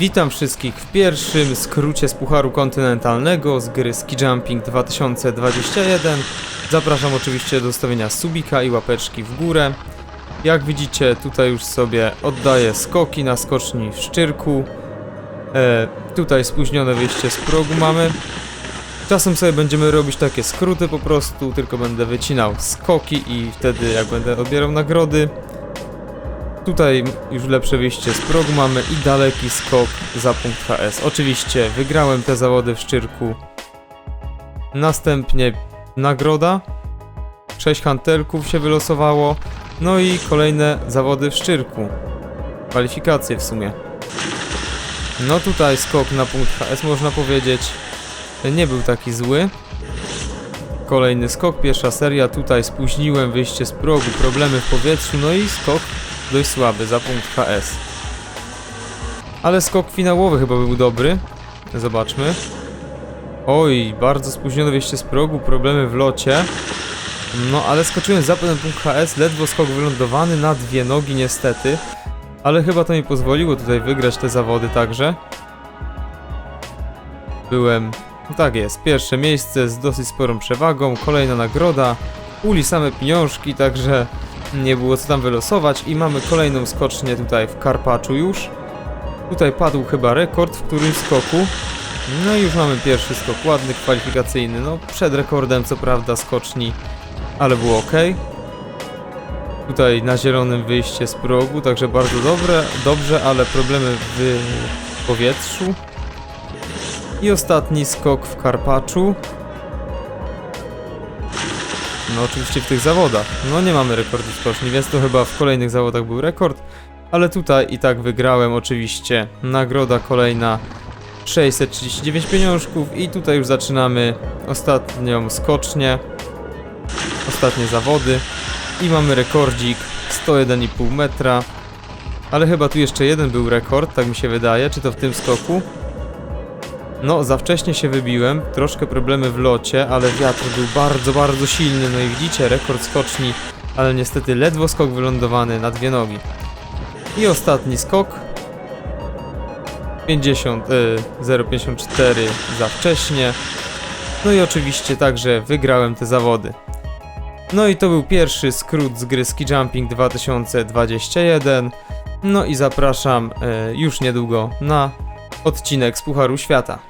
Witam wszystkich w pierwszym skrócie z Pucharu Kontynentalnego z gry Ski Jumping 2021. Zapraszam oczywiście do zostawienia subika i łapeczki w górę. Jak widzicie, tutaj już sobie oddaję skoki na skoczni w Szczyrku. E, tutaj spóźnione wyjście z progu mamy. Czasem sobie będziemy robić takie skróty po prostu, tylko będę wycinał skoki i wtedy jak będę odbierał nagrody. Tutaj już lepsze wyjście z progu mamy i daleki skok za punkt HS. Oczywiście wygrałem te zawody w Szczyrku. Następnie nagroda. 6 hantelków się wylosowało. No i kolejne zawody w Szczyrku. Kwalifikacje w sumie. No tutaj skok na punkt HS można powiedzieć nie był taki zły. Kolejny skok, pierwsza seria. Tutaj spóźniłem wyjście z progu, problemy w powietrzu, no i skok dość słaby za punkt HS. Ale skok finałowy chyba był dobry. Zobaczmy. Oj, bardzo spóźnione wyjście z progu, problemy w locie. No, ale skoczyłem za ten punkt HS, ledwo skok wylądowany na dwie nogi niestety. Ale chyba to mi pozwoliło tutaj wygrać te zawody także. Byłem, no tak jest, pierwsze miejsce z dosyć sporą przewagą, kolejna nagroda. Uli same pieniążki, także nie było co tam wylosować i mamy kolejną skocznię tutaj w Karpaczu już. Tutaj padł chyba rekord w którymś skoku. No i już mamy pierwszy skok ładny, kwalifikacyjny, no przed rekordem co prawda skoczni, ale było ok. Tutaj na zielonym wyjście z progu, także bardzo dobre, dobrze, ale problemy w powietrzu. I ostatni skok w Karpaczu. No oczywiście w tych zawodach. No nie mamy rekordu skoczni, więc to chyba w kolejnych zawodach był rekord. Ale tutaj i tak wygrałem oczywiście. Nagroda kolejna 639 pieniążków i tutaj już zaczynamy ostatnią skocznię. Ostatnie zawody. I mamy rekordzik 101,5 metra. Ale chyba tu jeszcze jeden był rekord, tak mi się wydaje. Czy to w tym skoku? No, za wcześnie się wybiłem, troszkę problemy w locie, ale wiatr był bardzo, bardzo silny, no i widzicie, rekord skoczni, ale niestety ledwo skok wylądowany na dwie nogi. I ostatni skok. 50, y, 0,54 za wcześnie. No i oczywiście także wygrałem te zawody. No i to był pierwszy skrót z gry Ski Jumping 2021. No i zapraszam y, już niedługo na odcinek z Pucharu Świata.